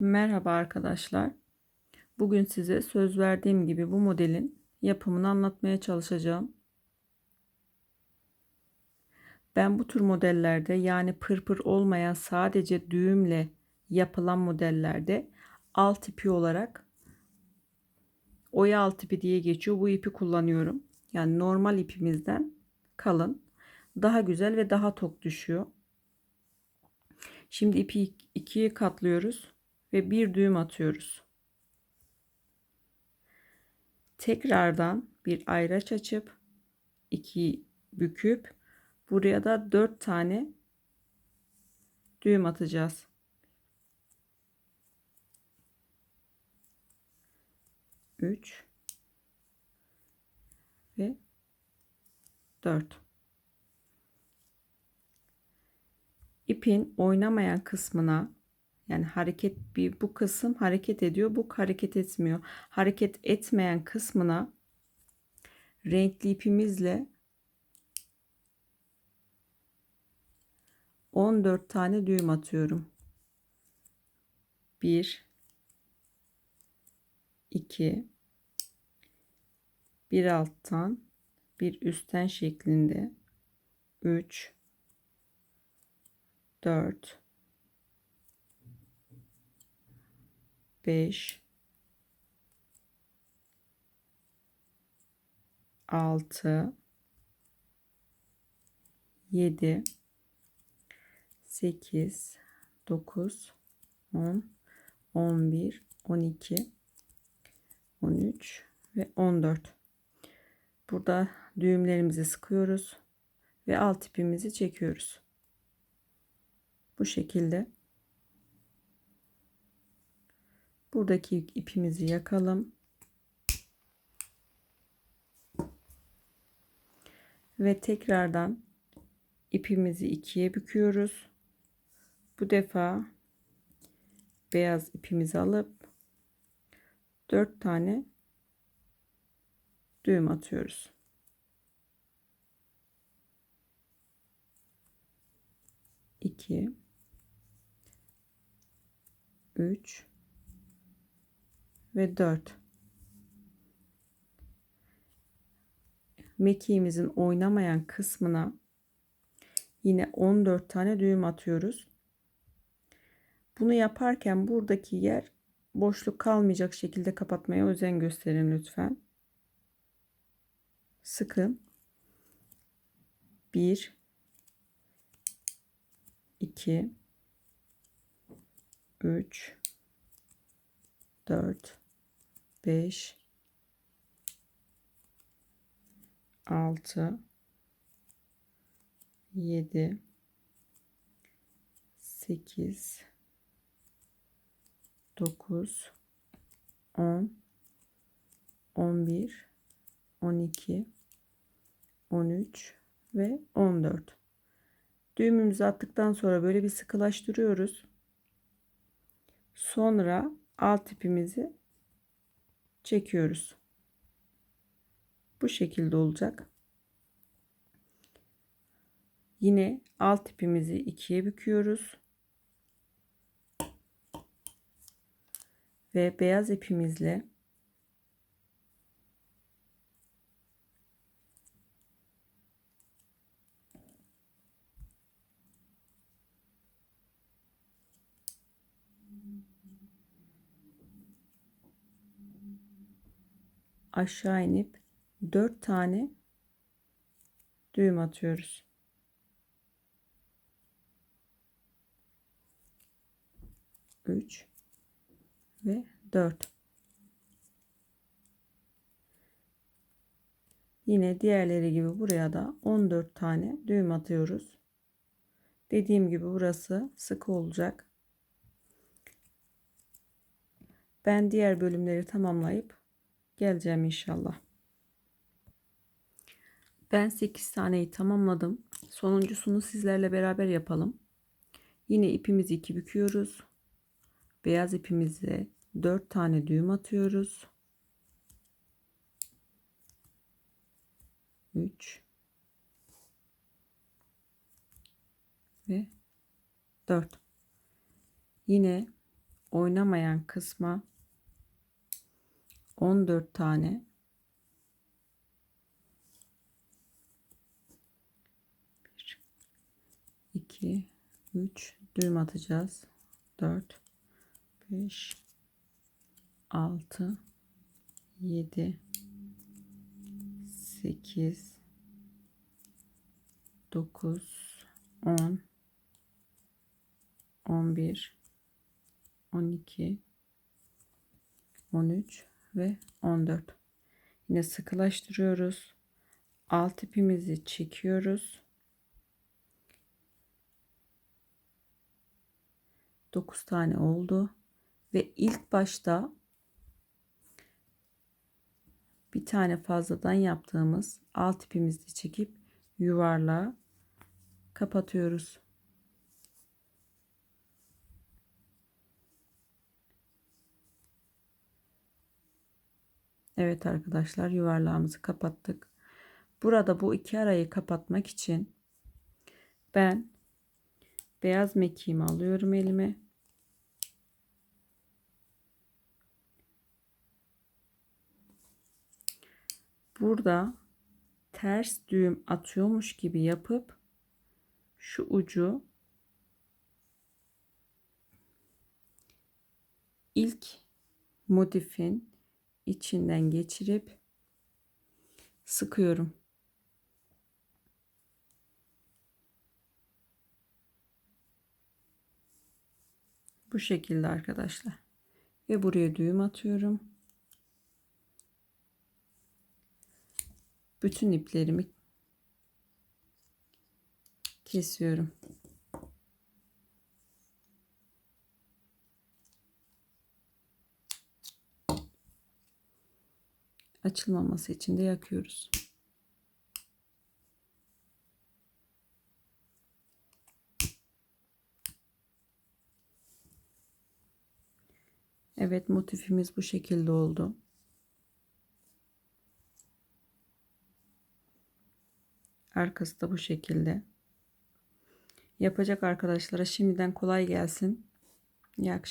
Merhaba arkadaşlar. Bugün size söz verdiğim gibi bu modelin yapımını anlatmaya çalışacağım. Ben bu tür modellerde yani pırpır olmayan sadece düğümle yapılan modellerde alt ipi olarak oya alt ipi diye geçiyor. Bu ipi kullanıyorum. Yani normal ipimizden kalın. Daha güzel ve daha tok düşüyor. Şimdi ipi ikiye katlıyoruz ve bir düğüm atıyoruz. Tekrardan bir ayraç açıp iki büküp buraya da dört tane düğüm atacağız. Üç ve dört. İpin oynamayan kısmına yani hareket bir bu kısım hareket ediyor, bu hareket etmiyor. Hareket etmeyen kısmına renkli ipimizle 14 tane düğüm atıyorum. 1 2 bir alttan bir üstten şeklinde 3 4 5 6 7 8 9 10 11 12 13 ve 14 burada düğümlerimizi sıkıyoruz ve alt ipimizi çekiyoruz. Bu şekilde Buradaki ipimizi yakalım. Ve tekrardan ipimizi ikiye büküyoruz. Bu defa beyaz ipimizi alıp 4 tane düğüm atıyoruz. İki, üç, ve 4. Mekiğimizin oynamayan kısmına yine 14 tane düğüm atıyoruz. Bunu yaparken buradaki yer boşluk kalmayacak şekilde kapatmaya özen gösterin lütfen. Sıkın. 1 2 3 4 5 6 7 8 9 10 11 12 13 ve 14 düğümümüzü attıktan sonra böyle bir sıkılaştırıyoruz. Sonra alt ipimizi çekiyoruz. Bu şekilde olacak. Yine alt ipimizi ikiye büküyoruz. Ve beyaz ipimizle aşağı inip 4 tane düğüm atıyoruz. Üç ve dört. Yine diğerleri gibi buraya da 14 tane düğüm atıyoruz. Dediğim gibi burası sıkı olacak. Ben diğer bölümleri tamamlayıp geleceğim inşallah. Ben 8 taneyi tamamladım. Sonuncusunu sizlerle beraber yapalım. Yine ipimizi iki büküyoruz. Beyaz ipimize 4 tane düğüm atıyoruz. 3 ve 4. Yine oynamayan kısma 14 tane bir, iki, üç düğüm atacağız. 4 5 6 7 8 9 10 11 12 13 ve 14 yine sıkılaştırıyoruz. Alt ipimizi çekiyoruz. 9 tane oldu. Ve ilk başta bir tane fazladan yaptığımız alt ipimizi çekip yuvarlağa kapatıyoruz. Evet arkadaşlar yuvarlağımızı kapattık. Burada bu iki arayı kapatmak için ben beyaz mekiğimi alıyorum elime. Burada ters düğüm atıyormuş gibi yapıp şu ucu ilk motifin içinden geçirip sıkıyorum. Bu şekilde arkadaşlar. Ve buraya düğüm atıyorum. Bütün iplerimi kesiyorum. Açılmaması için de yakıyoruz. Evet motifimiz bu şekilde oldu. Arkası da bu şekilde. Yapacak arkadaşlara şimdiden kolay gelsin. İyi akşamlar.